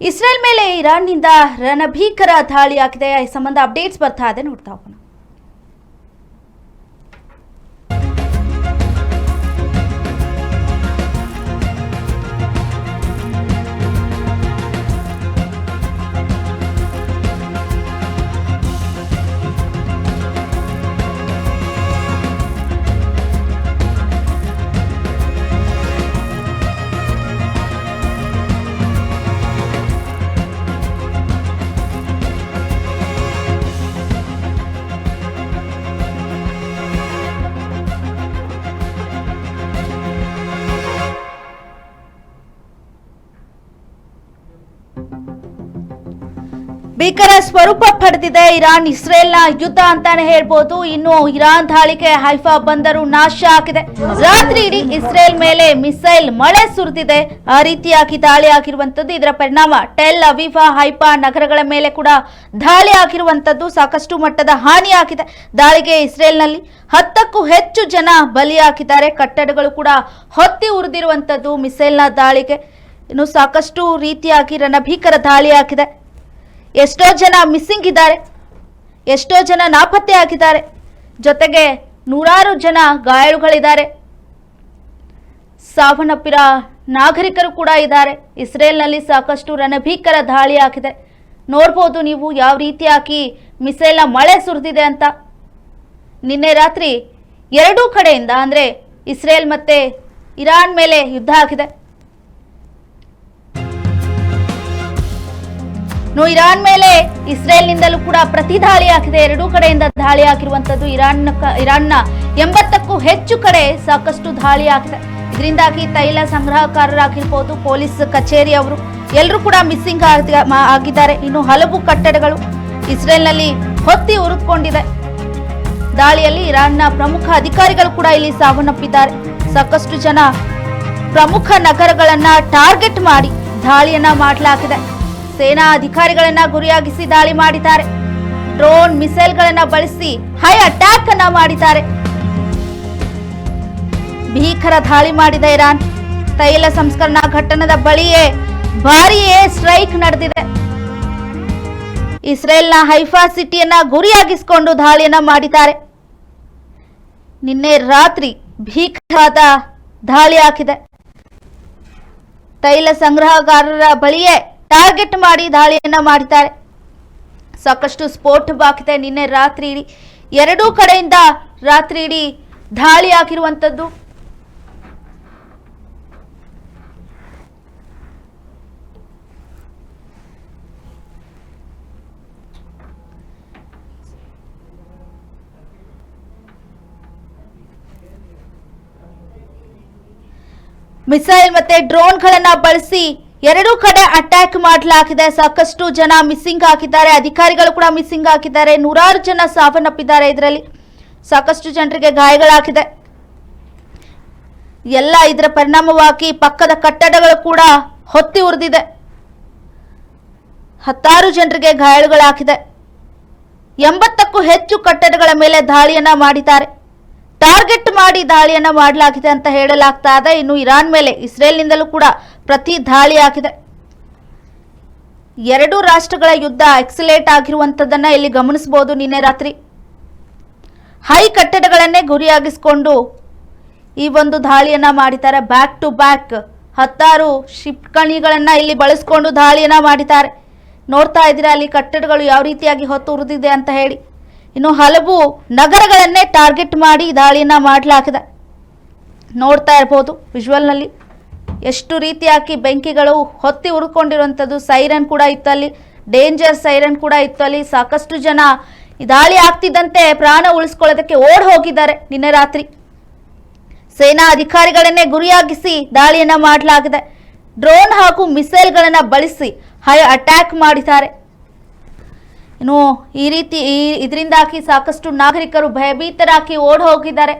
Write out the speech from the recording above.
Israel ಮೇಲೆ ಇರಾನ್ನಿಂದ ರಣಭೀಕರ ದಾಳಿ ಆಗಿದೆ. ಈ ಸಂಬಂಧ ಅಪ್ಡೇಟ್ಸ್ ಬರ್ತಾ ಇದೆ. ನೋಡ್ತಾ ಹೋಗೋಣ. ಭೀಕರ ಸ್ವರೂಪ ಪಡೆದಿದೆ ಇರಾನ್ ಇಸ್ರೇಲ್ನ ಯುದ್ಧ ಅಂತಾನೆ ಹೇಳ್ಬೋದು. ಇನ್ನು ಇರಾನ್ ದಾಳಿಗೆ ಹೈಫಾ ಬಂದರು ನಾಶ ಆಗಿದೆ. ರಾತ್ರಿ ಇಡೀ ಇಸ್ರೇಲ್ ಮೇಲೆ ಮಿಸೈಲ್ ಮಳೆ ಸುರಿದಿದೆ. ಆ ರೀತಿಯಾಗಿ ದಾಳಿ ಆಗಿರುವಂತದ್ದು ಇದರ ಪರಿಣಾಮ. ಟೆಲ್ ಅವಿಫಾ ಹೈಫಾ ನಗರಗಳ ಮೇಲೆ ಕೂಡ ದಾಳಿ ಆಗಿರುವಂತದ್ದು ಸಾಕಷ್ಟು ಮಟ್ಟದ ಹಾನಿಯಾಗಿದೆ. ದಾಳಿಗೆ ಇಸ್ರೇಲ್ನಲ್ಲಿ ಹತ್ತಕ್ಕೂ ಹೆಚ್ಚು ಜನ ಬಲಿಯಾಗಿದ್ದಾರೆ. ಕಟ್ಟಡಗಳು ಕೂಡ ಹೊತ್ತಿ ಉರಿದಿರುವಂತದ್ದು ಮಿಸೈಲ್ನ ದಾಳಿಗೆ. ಇನ್ನು ಸಾಕಷ್ಟು ರೀತಿಯಾಗಿ ರಣಭೀಕರ ಆಗಿದೆ. ಎಷ್ಟೋ ಜನ ಮಿಸ್ಸಿಂಗ್ ಇದ್ದಾರೆ. ಎಷ್ಟೋ ಜನ ನಾಪತ್ತೆ ಆಗಿದ್ದಾರೆ. ಜೊತೆಗೆ ನೂರಾರು ಜನ ಗಾಯಾಳುಗಳಿದ್ದಾರೆ ಸಾವನ್ನಪ್ಪಿರ ನಾಗರಿಕರು ಕೂಡ ಇದ್ದಾರೆ. ಇಸ್ರೇಲ್ನಲ್ಲಿ ಸಾಕಷ್ಟು ರಣಭೀಕರ ದಾಳಿ ಆಗಿದೆ. ನೋಡ್ಬೋದು ನೀವು ಯಾವ ರೀತಿಯಾಗಿ ಮಿಸೈಲ್ನ ಮಳೆ ಸುರಿದಿದೆ ಅಂತ. ನಿನ್ನೆ ರಾತ್ರಿ ಎರಡೂ ಕಡೆಯಿಂದ ಅಂದರೆ ಇಸ್ರೇಲ್ ಮತ್ತೆ ಇರಾನ್ ಮೇಲೆ ಯುದ್ಧ ಆಗಿದೆ. ಇನ್ನು ಇರಾನ್ ಮೇಲೆ ಇಸ್ರೇಲ್ನಿಂದಲೂ ಕೂಡ ಪ್ರತಿ ದಾಳಿ ಹಾಕಿದೆ ಎರಡೂ ಕಡೆಯಿಂದ ದಾಳಿ ಹಾಕಿರುವಂತದ್ದು ಇರಾನ್ ಇರಾನ್ನ ಎಂಬತ್ತಕ್ಕೂ ಹೆಚ್ಚು ಕಡೆ ಸಾಕಷ್ಟು ದಾಳಿ ಹಾಕಿದೆ ಇದರಿಂದಾಗಿ ತೈಲ ಸಂಗ್ರಹಕಾರರಾಗಿರ್ಬೋದು, ಪೊಲೀಸ್ ಕಚೇರಿ ಅವರು ಎಲ್ಲರೂ ಕೂಡ ಮಿಸ್ಸಿಂಗ್ ಆಗಿದ್ದಾರೆ. ಇನ್ನು ಹಲವು ಕಟ್ಟಡಗಳು ಇಸ್ರೇಲ್ನಲ್ಲಿ ಹೊತ್ತಿ ಉರುತ್ಕೊಂಡಿದೆ ದಾಳಿಯಲ್ಲಿ ಇರಾನ್ನ ಪ್ರಮುಖ ಅಧಿಕಾರಿಗಳು ಕೂಡ ಇಲ್ಲಿ ಸಾವನ್ನಪ್ಪಿದ್ದಾರೆ. ಸಾಕಷ್ಟು ಜನ ಪ್ರಮುಖ ನಗರಗಳನ್ನ ಟಾರ್ಗೆಟ್ ಮಾಡಿ ದಾಳಿಯನ್ನ ಮಾಡಲಾಗಿದೆ. ಸೇನಾ ಅಧಿಕಾರಿಗಳನ್ನ ಗುರಿಯಾಗಿಸಿ ದಾಳಿ ಮಾಡಿದ್ದಾರೆ. ಡ್ರೋನ್ ಮಿಸೈಲ್ಗಳನ್ನ ಬಳಸಿ ಹೈ ಅಟ್ಯಾಕ್ ಅನ್ನ ಮಾಡಿದ್ದಾರೆ. ಭೀಕರ ದಾಳಿ ಮಾಡಿದ ಇರಾನ್. ತೈಲ ಸಂಸ್ಕರಣಾ ಘಟನದ ಬಳಿಯೇ ಭಾರಿಯೇ ಸ್ಟ್ರೈಕ್ ನಡೆದಿದೆ. ಇಸ್ರೇಲ್ನ ಹೈಫಾ ಸಿಟಿಯನ್ನ ಗುರಿಯಾಗಿಸಿಕೊಂಡು ದಾಳಿಯನ್ನ ಮಾಡಿದ್ದಾರೆ. ನಿನ್ನೆ ರಾತ್ರಿ ಭೀಕರವಾದ ದಾಳಿ ಹಾಕಿದೆ. ತೈಲ ಸಂಗ್ರಹಗಾರರ ಬಳಿಯೇ ಟಾರ್ಗೆಟ್ ಮಾಡಿ ದಾಳಿಯನ್ನ ಮಾಡಿದ್ದಾರೆ. ಸಾಕಷ್ಟು ಸ್ಫೋಟವಾಗಿದೆ ನಿನ್ನೆ ರಾತ್ರಿ ಇಡೀ ಎರಡೂ ಕಡೆಯಿಂದ ರಾತ್ರಿ ಇಡೀ ದಾಳಿ ಆಗಿರುವಂಥದ್ದು. ಮಿಸೈಲ್ ಮತ್ತೆ ಡ್ರೋನ್ಗಳನ್ನ ಬಳಸಿ ಎರಡೂ ಕಡೆ ಅಟ್ಯಾಕ್ ಮಾಡಲಾಗಿದೆ. ಸಾಕಷ್ಟು ಜನ ಮಿಸ್ಸಿಂಗ್ ಆಗಿದ್ದಾರೆ ಅಧಿಕಾರಿಗಳು ಕೂಡ ಮಿಸ್ಸಿಂಗ್ ಆಗಿದ್ದಾರೆ ನೂರಾರು ಜನ ಸಾವನ್ನಪ್ಪಿದ್ದಾರೆ ಇದರಲ್ಲಿ. ಸಾಕಷ್ಟು ಜನರಿಗೆ ಗಾಯಗಳಾಗಿದೆ. ಎಲ್ಲ ಇದರ ಪರಿಣಾಮವಾಗಿ ಪಕ್ಕದ ಕಟ್ಟಡಗಳು ಕೂಡ ಹೊತ್ತಿ ಉರಿದಿದೆ. ಹತ್ತಾರು ಜನರಿಗೆ ಗಾಯಗಳಾಗಿದೆ. ಎಂಬತ್ತಕ್ಕೂ ಹೆಚ್ಚು ಕಟ್ಟಡಗಳ ಮೇಲೆ ದಾಳಿಯನ್ನ ಮಾಡಿದ್ದಾರೆ. ಟಾರ್ಗೆಟ್ ಮಾಡಿ ದಾಳಿಯನ್ನ ಮಾಡಲಾಗಿದೆ ಅಂತ ಹೇಳಲಾಗ್ತಾ ಇದೆ. ಇನ್ನು ಇರಾನ್ ಮೇಲೆ ಇಸ್ರೇಲ್ನಿಂದಲೂ ಕೂಡ ಪ್ರತಿ ದಾಳಿ ಆಗಿದೆ. ಎರಡು ರಾಷ್ಟ್ರಗಳ ಯುದ್ಧ ಎಕ್ಸಲೇಟ್ ಆಗಿರುವಂಥದ್ದನ್ನ ಇಲ್ಲಿ ಗಮನಿಸಬಹುದು ನಿನ್ನೆ ರಾತ್ರಿ. ಹೈ ಕಟ್ಟಡಗಳನ್ನೇ ಗುರಿಯಾಗಿಸಿಕೊಂಡು ಈ ಒಂದು ದಾಳಿಯನ್ನ ಮಾಡಿದ್ದಾರೆ. ಬ್ಯಾಕ್ ಟು ಬ್ಯಾಕ್ ಹತ್ತಾರು ಶಿಪ್ಕಣಿಗಳನ್ನ ಇಲ್ಲಿ ಬಳಸಿಕೊಂಡು ದಾಳಿಯನ್ನ ಮಾಡಿದ್ದಾರೆ. ನೋಡ್ತಾ ಇದ್ದೀರಾ ಅಲ್ಲಿ ಕಟ್ಟಡಗಳು ಯಾವ ರೀತಿಯಾಗಿ ಹೊತ್ತು ಉರಿದಿದೆ ಅಂತ ಹೇಳಿ. ಇನ್ನು ಹಲವು ನಗರಗಳನ್ನೇ ಟಾರ್ಗೆಟ್ ಮಾಡಿ ದಾಳಿಯನ್ನ ಮಾಡಲಾಗಿದೆ. ನೋಡ್ತಾ ಇರ್ಬೋದು ವಿಜುವಲ್ನಲ್ಲಿ. ಎಷ್ಟು ರೀತಿಯಾಗಿ ಬೆಂಕಿಗಳು ಹೊತ್ತಿ ಉರ್ಕೊಂಡಿರುವಂಥದ್ದು ಸೈರನ್ ಕೂಡ ಇತ್ತು ಅಲ್ಲಿ. ಡೇಂಜರ್ ಸೈರನ್ ಕೂಡ ಇತ್ತು ಅಲ್ಲಿ. ಸಾಕಷ್ಟು ಜನ ದಾಳಿ ಆಗ್ತಿದ್ದಂತೆ ಪ್ರಾಣ ಉಳಿಸ್ಕೊಳ್ಳೋದಕ್ಕೆ ಓಡ್ ಹೋಗಿದ್ದಾರೆ ನಿನ್ನೆ ರಾತ್ರಿ. ಸೇನಾ ಅಧಿಕಾರಿಗಳನ್ನೇ ಗುರಿಯಾಗಿಸಿ ದಾಳಿಯನ್ನ ಮಾಡಲಾಗಿದೆ. ಡ್ರೋನ್ ಹಾಗೂ ಮಿಸೈಲ್ಗಳನ್ನು ಬಳಸಿ ಹೈ ಅಟ್ಯಾಕ್ ಮಾಡಿದ್ದಾರೆ. ಇನ್ನು ಈ ರೀತಿ ಇದರಿಂದಾಗಿ ಸಾಕಷ್ಟು ನಾಗರಿಕರು ಭಯಭೀತರಾಗಿ ಓಡ್ ಹೋಗಿದ್ದಾರೆ